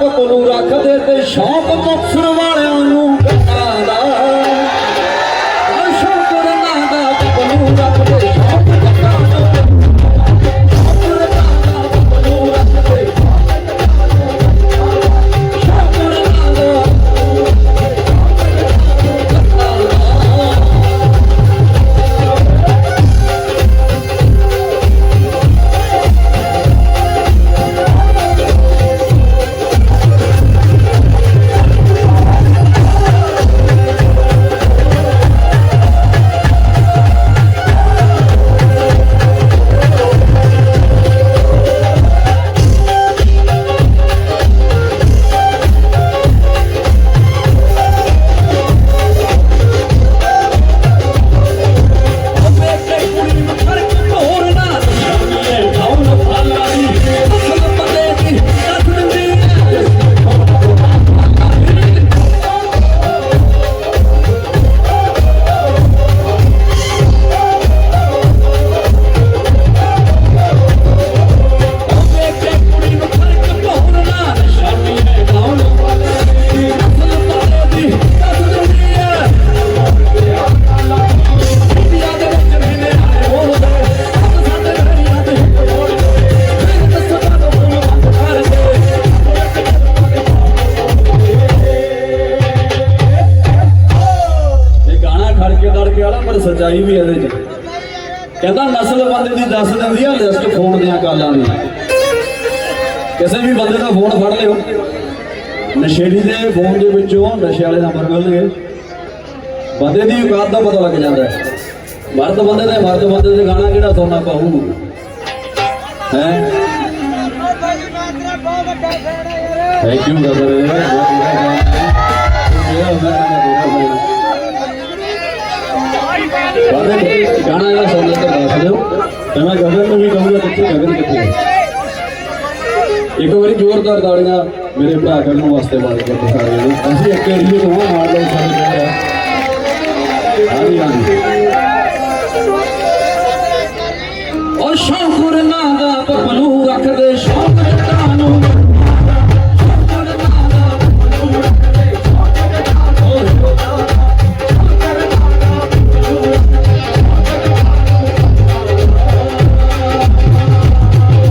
ਕਤਲੂ ਰੱਖਦੇ ਤੇ ਸ਼ੌਂਕ ਮੁਕਸਰ ਵਾਲਿਆਂ ਨੂੰ। ਕਰਾਂਦਾ ਸੱਚਾਈ ਵੀ ਇਹਦੇ 'ਚ। ਕਹਿੰਦਾ ਨਸਲ ਬੰਦੇ ਦੀ ਦੱਸ ਦਿੰਦੀ ਆ ਲਿਸਟ ਫੋਨ ਦੀਆਂ ਕਾਲਾਂ ਦੀ। ਕਿਸੇ ਵੀ ਬੰਦੇ ਦਾ ਫੋਨ ਫੜ ਲਿਓ। ਨਸ਼ੇੜੀ ਦੇ ਫੋਨ ਦੇ ਵਿੱਚੋਂ ਨਸ਼ੇ ਵਾਲੇ ਨੰਬਰ ਮਿਲਣਗੇ। ਬੰਦੇ ਦੀ ਔਕਾਤ ਦਾ ਪਤਾ ਲੱਗ ਜਾਂਦਾ ਹੈ। ਮਰਦ ਬੰਦੇ ਦੇ ਮਰਦ ਬੰਦੇ ਦੇ ਗਾਣਾ ਕਿਹੜਾ ਸੋਨਾ ਪਾਹੂ ਹੈ? ਥੈਂਕ ਯੂ ਬ੍ਰਦਰ ਗਾਣਾ ਇਹਦਾ ਸੋਨਾ ਤੇ ਦੱਸ ਦਿਓ। ਤੇ ਮੈਂ ਗਗਨ ਨੂੰ ਵੀ ਕਹੂੰਗਾ ਕਿੱਥੇ ਗਗਨ ਕਿੱਥੇ ਇੱਕ ਵਾਰੀ ਜ਼ੋਰਦਾਰ ਤਾੜੀਆਂ ਮੇਰੇ ਭਰਾ ਕਰਨ ਵਾਸਤੇ ਮਾਰ ਕੇ ਸਾਰੇ ਨੂੰ ਅਸੀਂ ਇੱਕ ਏਰੀਏ ਤੋਂ ਮਾਰ ਲਓ ਸਾਰੇ ਹਾਂਜੀ ਹਾਂਜੀ। ਉਹ ਸ਼ੌਕਰ ਨਾ ਦਾ ਬਬਲੂ ਰੱਖਦੇ